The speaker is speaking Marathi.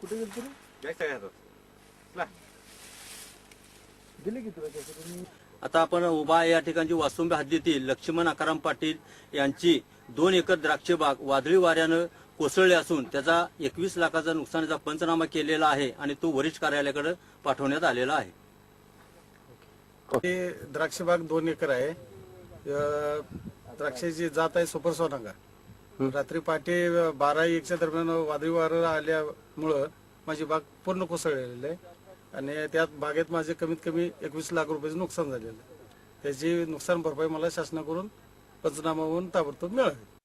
कुठे गेल तरी जास्त आहे आता. दिले की तुला त्याचं तुम्ही आता आपण उभा या ठिकाणची वासुंबी हद्दीतील लक्ष्मण आकाराम पाटील यांची दोन एकर द्राक्ष बाग वादळी वाऱ्यानं कोसळली असून त्याचा एकवीस लाखाचा नुकसानीचा पंचनामा केलेला आहे आणि तो वरिष्ठ कार्यालयाकडे पाठवण्यात आलेला आहे. हे द्राक्ष बाग दोन एकर आहे. द्राक्षाची जात आहे सुपर सोनांगा. रात्री पहाटे बारा एकच्या दरम्यान वादळी वारं आल्यामुळं माझी बाग पूर्ण कोसळलेली आहे. आणि त्यात बागेत माझे कमीत कमी एकवीस लाख रुपयाचे नुकसान झालेलं त्याची नुकसान भरपाई मला शासनाकडून पंचनामा होऊन ताबडतोब मिळावी.